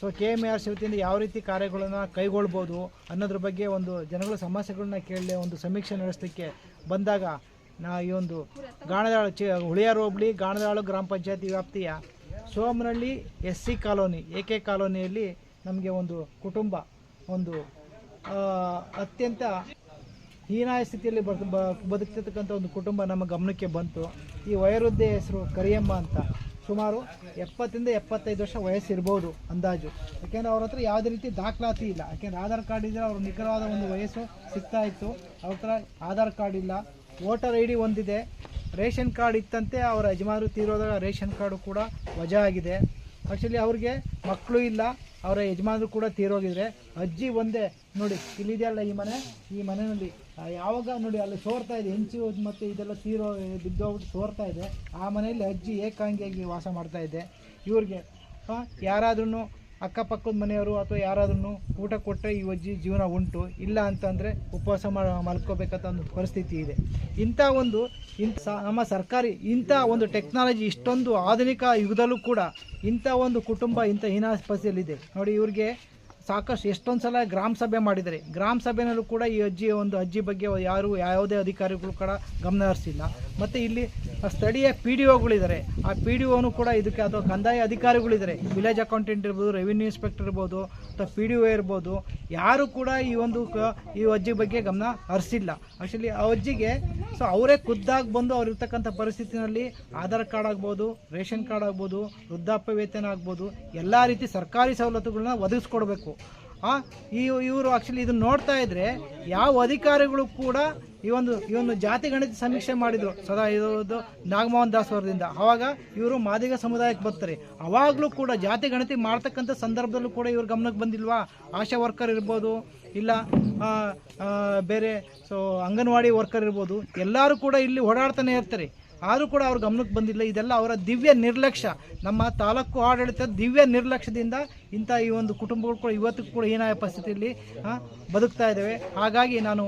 So K M R C ವತಿಯಿಂದ ಯಾವ ರೀತಿ ಕಾರ್ಯಗಳನ್ನು ಕೈಗೊಳ್ಬೋದು ಅನ್ನೋದ್ರ ಬಗ್ಗೆ ಒಂದು ಜನಗಳ ಸಮಸ್ಯೆಗಳನ್ನ ಕೇಳಲಿ ಒಂದು ಸಮೀಕ್ಷೆ ನಡೆಸಲಿಕ್ಕೆ ಬಂದಾಗ ನಾ ಈ ಒಂದು ಗಾಣದಾಳು ಚಿ, ಹುಳಿಯಾರು ಹೋಬಳಿ, ಗಾಣದಾಳು ಗ್ರಾಮ ಪಂಚಾಯತಿ ವ್ಯಾಪ್ತಿಯ Somanahalli S C colony, A K ಕಾಲೋನಿಯಲ್ಲಿ ನಮಗೆ ಒಂದು ಕುಟುಂಬ, ಒಂದು ಅತ್ಯಂತ ಹೀನಾಯ ಸ್ಥಿತಿಯಲ್ಲಿ ಬ- ಬದುಕ್ತಿರ್ತಕ್ಕಂಥ ಒಂದು ಕುಟುಂಬ ನಮ್ಮ ಗಮನಕ್ಕೆ ಬಂತು. ಈ ವಯೋವೃದ್ಧೆ ಹೆಸರು ಕರಿಯಮ್ಮ ಅಂತ. ಸುಮಾರು ಎಪ್ಪತ್ತಿಂದ ಎಪ್ಪತ್ತೈದು ವರ್ಷ ವಯಸ್ಸಿರ್ಬೋದು ಅಂದಾಜು. ಯಾಕೆಂದರೆ ಅವ್ರ ಹತ್ರ ಯಾವುದೇ ರೀತಿ ದಾಖಲಾತಿ ಇಲ್ಲ. ಯಾಕೆಂದರೆ ಆಧಾರ್ ಕಾರ್ಡ್ ಇದ್ದರೆ ಅವ್ರ ನಿಖರವಾದ ಒಂದು ವಯಸ್ಸು ಸಿಗ್ತಾ ಇತ್ತು. ಅವ್ರ ಹತ್ರ ಆಧಾರ್ ಕಾರ್ಡ್ ಇಲ್ಲ. ವೋಟರ್ ಐ ಡಿ ಒಂದಿದೆ. ರೇಷನ್ ಕಾರ್ಡ್ ಇತ್ತಂತೆ ಅವರ ಯಜಮಾನರು ತೀರೋದಾಗ ರೇಷನ್ ಕಾರ್ಡು ಕೂಡ ವಜಾ ಆಗಿದೆ. ಆ್ಯಕ್ಚುಲಿ ಅವ್ರಿಗೆ ಮಕ್ಕಳು ಇಲ್ಲ. ಅವರ ಯಜಮಾನರು ಕೂಡ ತೀರೋಗಿದ್ರೆ ಅಜ್ಜಿ ಒಂದೇ. ನೋಡಿ, ಇಲ್ಲಿದೆಯಲ್ಲ ಈ ಮನೆ? ಈ ಮನೆಯಲ್ಲಿ ಯಾವಾಗ ನೋಡಿ, ಅಲ್ಲಿ ಸೋರ್ತಾ ಇದೆ, ಹೆಂಚು ಮತ್ತು ಇದೆಲ್ಲ ತೀರೋ ಬಿದ್ದೋಗ್ಬಿಟ್ಟು ಸೋರ್ತಾ ಇದೆ. ಆ ಮನೆಯಲ್ಲಿ ಅಜ್ಜಿ ಏಕಾಂಗಿಯಾಗಿ ವಾಸ ಮಾಡ್ತಾ ಇದೆ. ಇವ್ರಿಗೆ ಯಾರಾದ್ರೂ ಅಕ್ಕಪಕ್ಕದ ಮನೆಯವರು ಅಥವಾ ಯಾರಾದ್ರೂ ಊಟ ಕೊಟ್ಟರೆ ಈ ಅಜ್ಜಿ ಜೀವನ ಉಂಟು, ಇಲ್ಲ ಅಂತಂದರೆ ಉಪವಾಸ ಮಲ್ಕೋಬೇಕಂತ ಒಂದು ಪರಿಸ್ಥಿತಿ ಇದೆ. ಇಂಥ ಒಂದು, ಇಂಥ ನಮ್ಮ ಸರ್ಕಾರಿ ಇಂಥ ಒಂದು ಟೆಕ್ನಾಲಜಿ ಇಷ್ಟೊಂದು ಆಧುನಿಕ ಯುಗದಲ್ಲೂ ಕೂಡ ಇಂಥ ಒಂದು ಕುಟುಂಬ ಇಂಥ ಹೀನ ಪರಿಸ್ಥಿತಿಯಲ್ಲಿದೆ. ನೋಡಿ, ಇವ್ರಿಗೆ ಸಾಕಷ್ಟು ಎಷ್ಟೊಂದು ಸಲ ಗ್ರಾಮ ಸಭೆ ಮಾಡಿದ್ದಾರೆ. ಗ್ರಾಮ ಸಭೆಯಲ್ಲೂ ಕೂಡ ಈ ಅಜ್ಜಿಯ ಒಂದು ಅಜ್ಜಿ ಬಗ್ಗೆ ಯಾರು ಯಾವುದೇ ಅಧಿಕಾರಿಗಳು ಕೂಡ ಗಮನ ಹರಿಸಿಲ್ಲ. ಮತ್ತು ಇಲ್ಲಿ ಸ್ಥಳೀಯ ಪಿ ಡಿ ಒಗಳಿದ್ದಾರೆ ಆ ಪಿ ಡಿ ಒನು ಕೂಡ ಇದಕ್ಕೆ ಅಥವಾ ಕಂದಾಯ ಅಧಿಕಾರಿಗಳಿದ್ದಾರೆ. ವಿಲೇಜ್ ಅಕೌಂಟೆಂಟ್ ಇರ್ಬೋದು ರೆವಿನ್ಯೂ ಇನ್ಸ್ಪೆಕ್ಟರ್ ಇರ್ಬೋದು, ಅಥವಾ ಪಿ ಡಿ ಒ ಇರ್ಬೋದು, ಯಾರು ಕೂಡ ಈ ಒಂದು ಈ ಅಜ್ಜಿ ಬಗ್ಗೆ ಗಮನ ಹರಿಸಿಲ್ಲ. ಆ್ಯಕ್ಚುಲಿ ಆ ಅಜ್ಜಿಗೆ ಸೊ ಅವರೇ ಖುದ್ದಾಗಿ ಬಂದು ಅವ್ರು ಇರ್ತಕ್ಕಂಥ ಪರಿಸ್ಥಿತಿನಲ್ಲಿ ಆಧಾರ್ ಕಾರ್ಡ್ ಆಗ್ಬೋದು, ರೇಷನ್ ಕಾರ್ಡ್ ಆಗ್ಬೋದು, ವೃದ್ಧಾಪ್ಯ ವೇತನ ಆಗ್ಬೋದು, ಎಲ್ಲ ರೀತಿ ಸರ್ಕಾರಿ ಸವಲತ್ತುಗಳನ್ನ ಒದಗಿಸ್ಕೊಡ್ಬೇಕು. ಈ ಇವರು ಆ್ಯಕ್ಚುಲಿ ಇದನ್ನ ನೋಡ್ತಾ ಇದ್ರೆ ಯಾವ ಅಧಿಕಾರಿಗಳು ಕೂಡ ಈ ಒಂದು ಈ ಒಂದು ಜಾತಿ ಗಣಿತ ಸಮೀಕ್ಷೆ ಮಾಡಿದ್ರು. ಸದಾ ಇದು ನಾಗಮೋಹನ್ ದಾಸ್ ಅವರದಿಂದ ಅವಾಗ ಇವರು ಮಾದಿಗ ಸಮುದಾಯಕ್ಕೆ ಬರ್ತಾರೆ. ಅವಾಗಲೂ ಕೂಡ ಜಾತಿ ಗಣತಿ ಮಾಡ್ತಕ್ಕಂಥ ಸಂದರ್ಭದಲ್ಲೂ ಕೂಡ ಇವ್ರ ಗಮನಕ್ಕೆ ಬಂದಿಲ್ವಾ? ಆಶಾ ವರ್ಕರ್ ಇರ್ಬೋದು ಇಲ್ಲ ಆ, ಆ, ಬೇರೆ ಸೊ ಅಂಗನವಾಡಿ ವರ್ಕರ್ ಇರ್ಬೋದು ಎಲ್ಲರೂ ಕೂಡ ಇಲ್ಲಿ ಓಡಾಡ್ತಾನೆ ಇರ್ತಾರೆ. ಆದರೂ ಕೂಡ ಅವ್ರ ಗಮನಕ್ಕೆ ಬಂದಿಲ್ಲ. ಇದೆಲ್ಲ ಅವರ ದಿವ್ಯ ನಿರ್ಲಕ್ಷ್ಯ. ನಮ್ಮ ತಾಲೂಕು ಆಡಳಿತ ದಿವ್ಯ ನಿರ್ಲಕ್ಷ್ಯದಿಂದ ಇಂಥ ಈ ಒಂದು ಕುಟುಂಬಗಳು ಕೂಡ ಇವತ್ತಿಗೂ ಕೂಡ ಏನಾದ ಪರಿಸ್ಥಿತಿಯಲ್ಲಿ ಬದುಕ್ತಾ ಇದ್ದಾವೆ. ಹಾಗಾಗಿ ನಾನು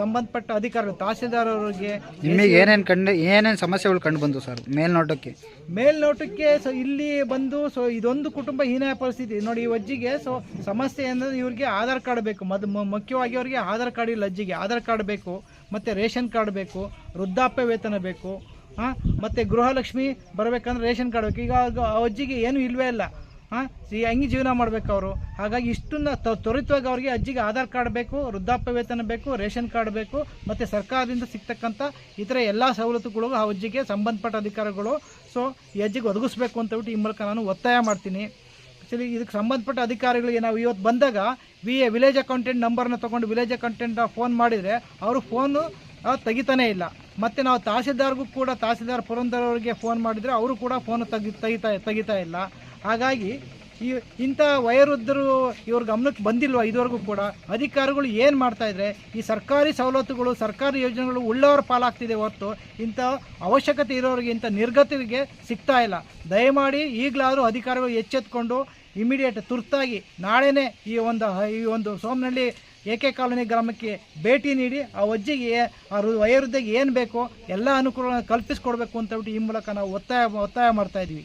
ಸಂಬಂಧಪಟ್ಟ ಅಧಿಕಾರಿಗಳು ತಹಸೀಲ್ದಾರ್ ಅವರಿಗೆ ನಿಮಗೆ ಏನೇನು ಕಂಡು ಏನೇನು ಸಮಸ್ಯೆಗಳು ಕಂಡು ಬಂದು ಸರ್ ಮೇಲ್ನೋಟಕ್ಕೆ? ಮೇಲ್ನೋಟಕ್ಕೆ ಸೊ ಇಲ್ಲಿ ಬಂದು ಸೊ ಇದೊಂದು ಕುಟುಂಬ ಹೀನಾಯ ಪರಿಸ್ಥಿತಿ. ನೋಡಿ ಈ ಅಜ್ಜಿಗೆ ಸೊ ಸಮಸ್ಯೆ ಅಂದರೆ ಇವ್ರಿಗೆ ಆಧಾರ್ ಕಾರ್ಡ್ ಬೇಕು. ಮದ್ ಮುಖ್ಯವಾಗಿ ಅವರಿಗೆ ಆಧಾರ್ ಕಾರ್ಡ್ ಇಲ್ಲ ಅಜ್ಜಿಗೆ. ಆಧಾರ್ ಕಾರ್ಡ್ ಬೇಕು ಮತ್ತು ರೇಷನ್ ಕಾರ್ಡ್ ಬೇಕು ವೃದ್ಧಾಪ್ಯ ವೇತನ ಬೇಕು. ಹಾಂ? ಮತ್ತು ಗೃಹಲಕ್ಷ್ಮಿ ಬರಬೇಕಂದ್ರೆ ರೇಷನ್ ಕಾರ್ಡ್ ಬೇಕು. ಈಗ ಅಜ್ಜಿಗೆ ಏನೂ ಇಲ್ವೇ ಇಲ್ಲ. ಹಾಂ? ಹೆಂಗೆ ಜೀವನ ಮಾಡಬೇಕು ಅವರು. ಹಾಗಾಗಿ ಇಷ್ಟನ್ನ ತ್ವರಿತವಾಗಿ ಅವರಿಗೆ ಅಜ್ಜಿಗೆ ಆಧಾರ್ ಕಾರ್ಡ್ ಬೇಕು ವೃದ್ಧಾಪ್ಯ ವೇತನ ಬೇಕು, ರೇಷನ್ ಕಾರ್ಡ್ ಬೇಕು, ಮತ್ತು ಸರ್ಕಾರದಿಂದ ಸಿಗ್ತಕ್ಕಂಥ ಇತರ ಎಲ್ಲ ಸವಲತ್ತುಗಳು ಆ ಅಜ್ಜಿಗೆ ಸಂಬಂಧಪಟ್ಟ ಅಧಿಕಾರಿಗಳು. ಸೊ ಈ ಅಜ್ಜಿಗೆ ಒದಗಿಸ್ಬೇಕು ಅಂತ ಹೇಳ್ಬಿಟ್ಟು ಈ ಮೂಲಕ ನಾನು ಒತ್ತಾಯ ಮಾಡ್ತೀನಿ. ಆ್ಯಕ್ಚುಲಿ ಇದಕ್ಕೆ ಸಂಬಂಧಪಟ್ಟ ಅಧಿಕಾರಿಗಳಿಗೆ ನಾವು ಇವತ್ತು ಬಂದಾಗ ವಿ ಎ ವಿಲೇಜ್ ಅಕೌಂಟೆಂಟ್ ನಂಬರ್ನ ತೊಗೊಂಡು ವಿಲೇಜ್ ಅಕೌಂಟೆಂಟ್ ಫೋನ್ ಮಾಡಿದರೆ ಅವರು ಫೋನು ತೆಗಿತಾನೇ ಇಲ್ಲ. ಮತ್ತು ನಾವು ತಹಸೀಲ್ದಾರ್ಗೂ ಕೂಡ ತಹಸೀಲ್ದಾರ್ ಪುರಂದರ್ ಅವರಿಗೆ ಫೋನ್ ಮಾಡಿದರೆ ಅವರು ಕೂಡ ಫೋನ್ ತೆಗಿ, ತೆಗಿತಾ ತೆಗಿತಾ ಇಲ್ಲ. ಹಾಗಾಗಿ ಈ ಇಂಥ ವಯೋವೃದ್ಧರು ಇವ್ರ ಗಮನಕ್ಕೆ ಬಂದಿಲ್ವ ಇದುವರೆಗೂ ಕೂಡ? ಅಧಿಕಾರಿಗಳು ಏನು ಮಾಡ್ತಾ ಇದ್ರೆ, ಈ ಸರ್ಕಾರಿ ಸವಲತ್ತುಗಳು, ಸರ್ಕಾರಿ ಯೋಜನೆಗಳು ಉಳ್ಳವರ ಪಾಲಾಗ್ತಿದೆ ಹೊರತು ಇಂಥ ಅವಶ್ಯಕತೆ ಇರೋರಿಗೆ, ಇಂಥ ನಿರ್ಗತಿಗೆ ಸಿಗ್ತಾ ಇಲ್ಲ. ದಯಮಾಡಿ ಈಗಲಾದರೂ ಅಧಿಕಾರಿಗಳು ಎಚ್ಚೆತ್ಕೊಂಡು ಇಮಿಡಿಯೇಟ್ ತುರ್ತಾಗಿ ನಾಳೆನೇ ಈ ಒಂದು ಈ ಒಂದು ಸೋಮನಹಳ್ಳಿ ಏಕೆ ಕಾಲೋನಿ ಗ್ರಾಮಕ್ಕೆ ಭೇಟಿ ನೀಡಿ ಆ ಅಜ್ಜಿಗೆ ಆ ವಯೋವೃದ್ಧಿಗೆ ಏನು ಬೇಕೋ ಎಲ್ಲ ಅನುಕೂಲ ಕಲ್ಪಿಸಿಕೊಡ್ಬೇಕು ಅಂತ ಹೇಳ್ಬಿಟ್ಟು ಈ ಮೂಲಕ ನಾವು ಒತ್ತಾಯ ಒತ್ತಾಯ ಮಾಡ್ತಾ ಇದ್ವಿ